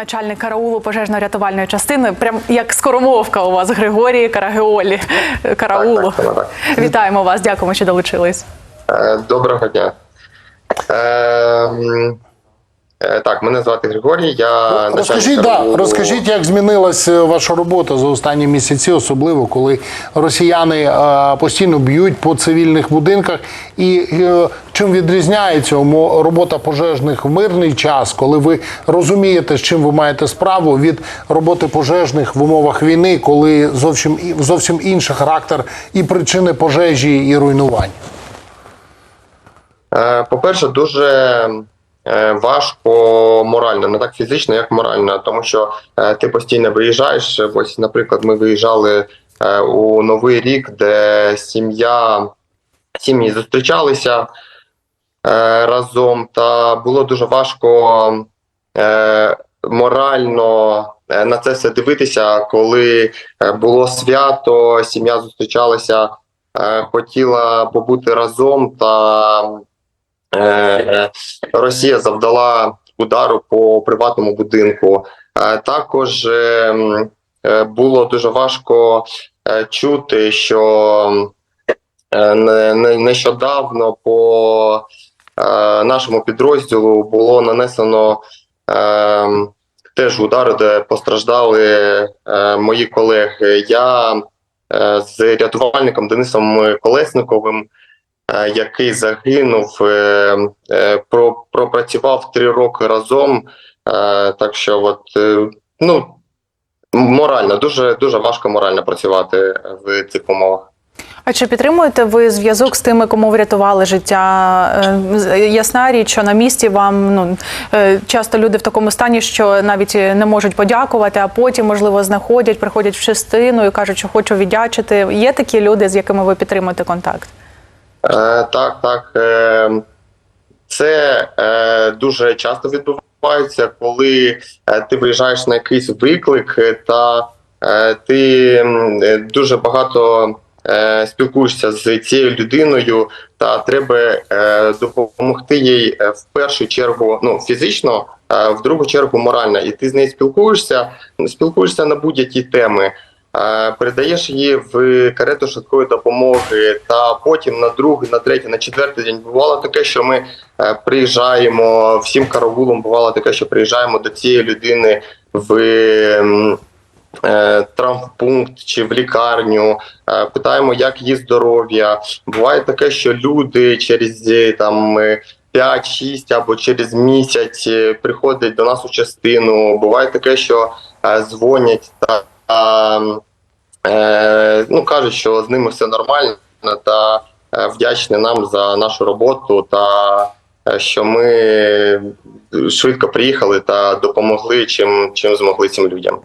начальник караулу пожежно-рятувальної частини. Прям як скоромовка у вас, Григорій Карагеолі е, караулу. Так, так, так, Вітаємо вас, дякуємо, що долучились. Е, Доброго дня. Е, так, мене звати Григорій. Я Розкажіть, да, караулу. розкажіть, як змінилась е, ваша робота за останні місяці, особливо коли росіяни е, постійно б'ють по цивільних будинках, і е, чим відрізняється робота пожежних в мирний час, коли ви розумієте, з чим ви маєте справу від роботи пожежних в умовах війни, коли зовсім зовсім інший характер і причини пожежі і руйнувань. Е, По-перше, дуже е, важко морально, не так фізично, як морально, тому що е, ти постійно виїжджаєш. Ось, наприклад, ми виїжджали е, у Новий рік, де сім'я сім'ї зустрічалися е, разом, та було дуже важко е, морально е, на це все дивитися, коли е, було свято, сім'я зустрічалася, е, хотіла побути разом та е, Росія завдала удару по приватному будинку. Е, Також е, е, було дуже важко е, чути, що е, не- не- нещодавно по е, нашому підрозділу було нанесено е, теж удари, де постраждали е, мої колеги. Я е, з рятувальником Денисом Колесниковим е, який загинув, е, е, про, пропрацював три роки разом. Е, Так що, от, е, ну, морально, дуже, дуже важко морально працювати в цих умовах. А чи підтримуєте ви зв'язок з тими, кому врятували життя? Е, Ясна річ, що на місці вам ну е, часто люди в такому стані, що навіть не можуть подякувати, а потім, можливо, знаходять, приходять в частину і кажуть, що хочу віддячити. Є такі люди, з якими ви підтримуєте контакт? Е, так, так. Е, це е, дуже часто відбувається, коли ти виїжджаєш на якийсь виклик, та ти дуже багато спілкуєшся з цією людиною, та треба допомогти їй в першу чергу ну, фізично, е, в другу чергу морально. І ти з нею спілкуєшся, спілкуєшся на будь-які теми. Передаєш її в карету швидкої допомоги, та потім на другий, на третій, на четвертий день бувало таке, що ми е, приїжджаємо всім караулом. Бувало таке, що приїжджаємо до цієї людини в е, травмпункт чи в лікарню, е, питаємо, як її здоров'я. Буває таке, що люди через там. е, 5-6 або через місяць приходять до нас у частину. Буває таке, що дзвонять та е, ну, кажуть, що з ними все нормально, та е, вдячні нам за нашу роботу, та е, що ми швидко приїхали та допомогли чим, чим змогли цим людям.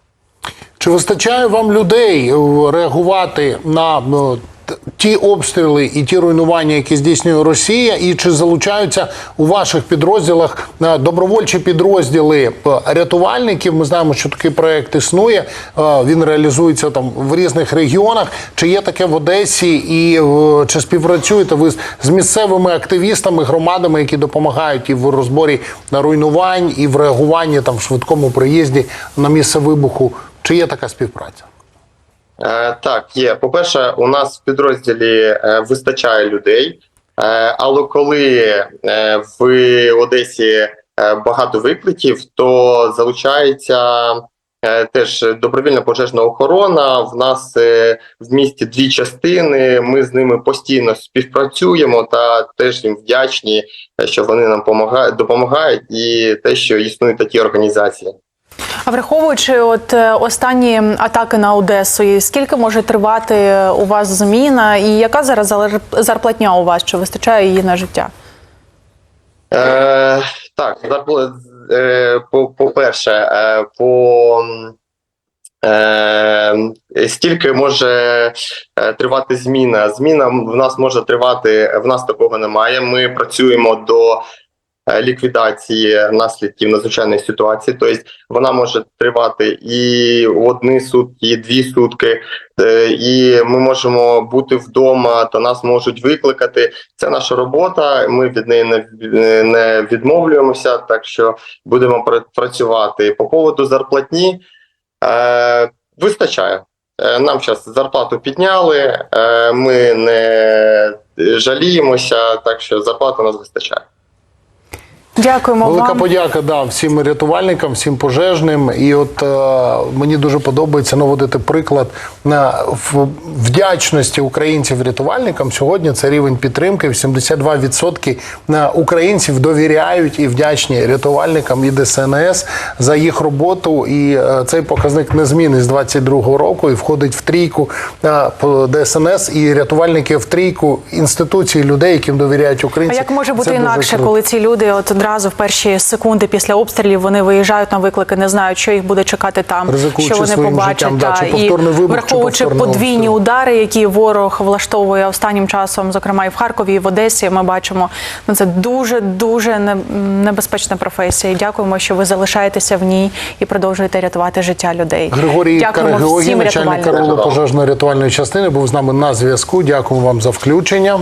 Чи вистачає вам людей реагувати на ті обстріли і ті руйнування, які здійснює Росія, і чи залучаються у ваших підрозділах е, добровольчі підрозділи е, рятувальників? Ми знаємо, що такий проект існує. е, Він реалізується там в різних регіонах. Чи є таке в Одесі, і чи співпрацюєте ви з місцевими активістами, громадами, які допомагають і в розборі руйнувань, і в реагуванні там в швидкому приїзді на місце вибуху? Чи є така співпраця? Е, так, є. По-перше, у нас в підрозділі е, вистачає людей, е, але коли в Одесі багато викликів, то залучається теж добровільна пожежна охорона. В нас в місті дві частини. Ми з ними постійно співпрацюємо та теж їм вдячні, що вони нам допомагають, і те, що існують такі організації. А враховуючи от е, останні атаки на Одесу, скільки може тривати у вас зміна, і яка зараз зар- зарплатня у вас? Чи вистачає її на життя? Е, так, е, по- по-перше, е, по е, стільки може е, тривати зміна. Зміна в нас може тривати, в нас такого немає. Ми працюємо до е, ліквідації наслідків надзвичайної ситуації. Тобто вона може тривати і одні сутки, і дві сутки, Е, і ми можемо бути вдома, та нас можуть викликати. Це наша робота. Ми від неї не, відмовлюємося, так що будемо працювати по поводу зарплатні. Е, вистачає. Е, Нам зараз зарплату підняли, е, ми не жаліємося, так що зарплати у нас вистачає. Дякуємо Велика вам. подяка да, всім рятувальникам, всім пожежним. І от е, мені дуже подобається наводити приклад на в- вдячності українців рятувальникам. Сьогодні це рівень підтримки. 72% на українців довіряють і вдячні рятувальникам і ДСНС за їх роботу. І е, цей показник не змінить з 22-го року і входить в трійку е, по ДСНС і рятувальники в трійку інституцій людей, яким довіряють А як може бути Це інакше, коли ці люди от одразу в перші секунди після обстрілів вони виїжджають на виклики, не знають, що їх буде чекати там, Ризикуючи що вони побачать, життям, та, чи і вибух, чи враховуючи подвійні обстріл. удари, які ворог влаштовує останнім часом, зокрема і в Харкові, і в Одесі. Ми бачимо, ну це дуже дуже небезпечна професія. І дякуємо, що ви залишаєтеся в ній і продовжуєте рятувати життя людей. Григорій Дякуємо Карагеогін, начальник рятувальникам. Караулу пожежної рятувальної частини, був з нами на зв'язку. Дякую вам за включення.